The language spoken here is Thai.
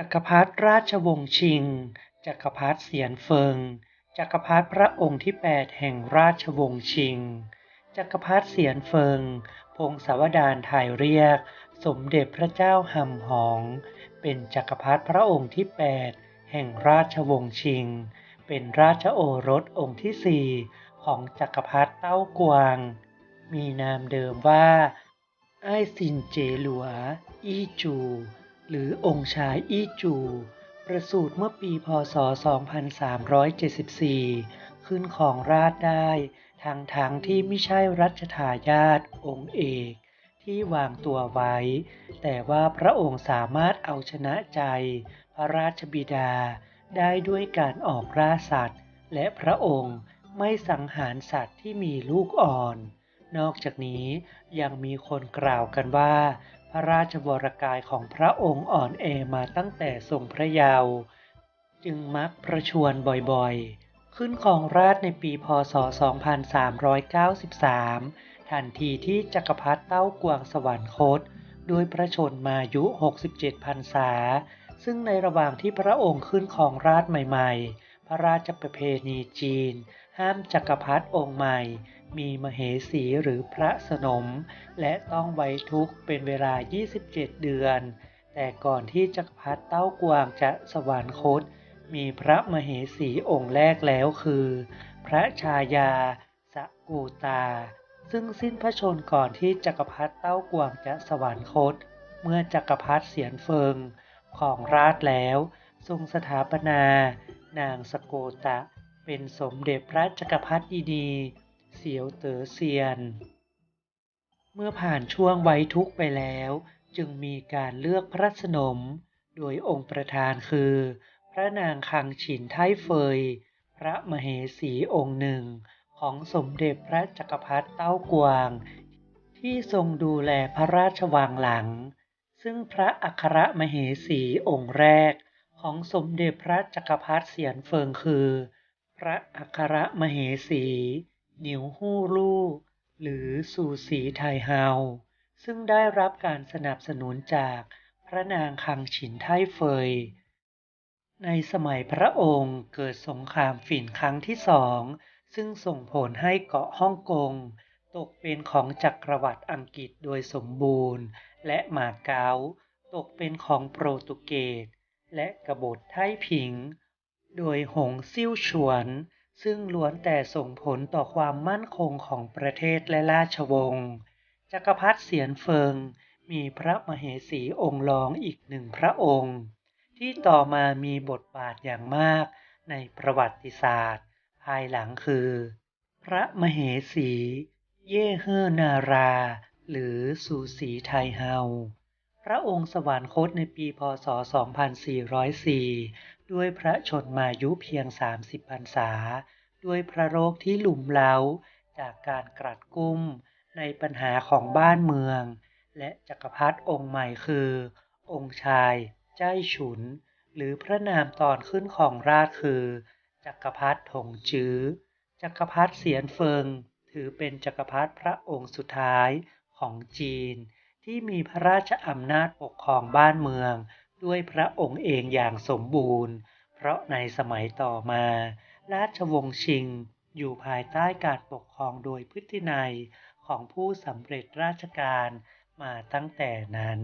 จักรพรรดิราชวงศ์ชิง จักรพรรดิเสียนเฟิง จักรพรรดิพระองค์ที่ 8 แห่งราชวงศ์ชิง จักรพรรดิเสียนเฟิง พงศาวดารไทยเรียก สมเด็จพระเจ้าหำหอง เป็นจักรพรรดิพระองค์ที่ 8 แห่งราชวงศ์ชิง เป็นราชโอรสองค์ที่ 4 ของจักรพรรดิเต้ากวาง มีนามเดิมว่าไอ้ซินเจหลัว อี้จู หรือองค์ชายอี้จู ประสูติเมื่อปีพศ 2374 ขึ้นของราชได้ทั้งทั้งที่ไม่ใช่รัชทายาทองค์เอกที่วางตัวไว้ แต่ว่าพระองค์สามารถเอาชนะใจ พระราชบิดาได้ด้วยการออกล่าสัตว์ และพระองค์ไม่สังหารสัตว์ที่มีลูกอ่อน นอกจากนี้ยังมีคนกล่าวกันว่า พระราชวรกายของพระองค์อ่อนแอมาตั้งแต่ทรงพระเยาว์จึงมักประชวรบ่อยๆ ขึ้นของราชในปีพศ 2393 ทันทีที่จักรพรรดิเต้ากวางสวรรคต ด้วยพระชนมายุ 67 พรรษา ซึ่งในระหว่างที่พระองค์ขึ้นของราชใหม่ๆ พระราชประเพณีจีน ห้ามจักรพรรดิองค์ใหม่ มีมเหสีหรือพระสนม และต้องไว้ทุกข์เป็นเวลา 27 เดือน แต่ก่อนที่จักรพรรดิเต้ากวางจะสวรรคต มีพระมเหสีองค์แรกแล้วคือ พระชายาสกูตา ซึ่งสิ้นพระชนก่อนที่จักรพรรดิเต้ากวางจะสวรรคต เมื่อจักรพรรดิเสียนเฟิงของราชแล้ว ทรงสถาปนา นางสโกตะ เป็นสมเด็จพระจักรพรรดิดี เสียวเต๋อเซียน เมื่อผ่านช่วงไว้ทุกข์ไปแล้ว จึงมีการเลือกพระสนม โดยองค์ประธานคือ พระนางคังฉินไทเฟย พระมเหสีองค์หนึ่ง ของสมเด็จพระจักรพรรดิเต้ากวาง ที่ทรงดูแลพระราชวังหลัง ซึ่งพระอัครมเหสีองค์แรก ของสมเด็จพระจักรพรรดิเสียนเฟิงคือพระอัครมเหสี หนิวฮู่ลู่หรือสูสีไทเฮา ซึ่งได้รับการสนับสนุนจากพระนางคังฉินไทเฟย ในสมัยพระองค์เกิดสงครามฝิ่นครั้งที่สอง ซึ่งส่งผลให้เกาะฮ่องกง ตกเป็นของจักรวรรดิอังกฤษโดยสมบูรณ์ และมาเก๊าตกเป็นของโปรตุเกสและกบฏไทผิง โดยหงซิ่วฉวน ซึ่งล้วนแต่ส่งผลต่อความมั่นคงของประเทศและราชวงศ์ จักรพรรดิเสียนเฟิงมีพระมเหสีองค์รองอีกหนึ่งพระองค์ ที่ต่อมามีบทบาทอย่างมากในประวัติศาสตร์ ภายหลังคือ พระมเหสี เย่เฮอนารา หรือสูสีไทเฮา พระองค์สวรรคตในปีพศ 2404 ด้วยพระชนมายุเพียง 30พรรษา ด้วยพระโรคที่หลุมเล้าจากการกรัดกุ้มในปัญหาของบ้านเมือง และจักรพรรดิองค์ใหม่คือ องค์ชายเจ้าฉุน หรือพระนามตอนขึ้นของราชคือ จักรพรรดิถงจื้อ จักรพรรดิเสียนเฟิง ถือเป็นจักรพรรดิพระองค์สุดท้ายของจีน ที่มีพระราชอำนาจปกครองบ้านเมือง ด้วยพระองค์เองอย่างสมบูรณ์ เพราะในสมัยต่อมา ราชวงศ์ชิง อยู่ภายใต้การปกครองโดยพฤตินัยของผู้สำเร็จราชการมาตั้งแต่นั้น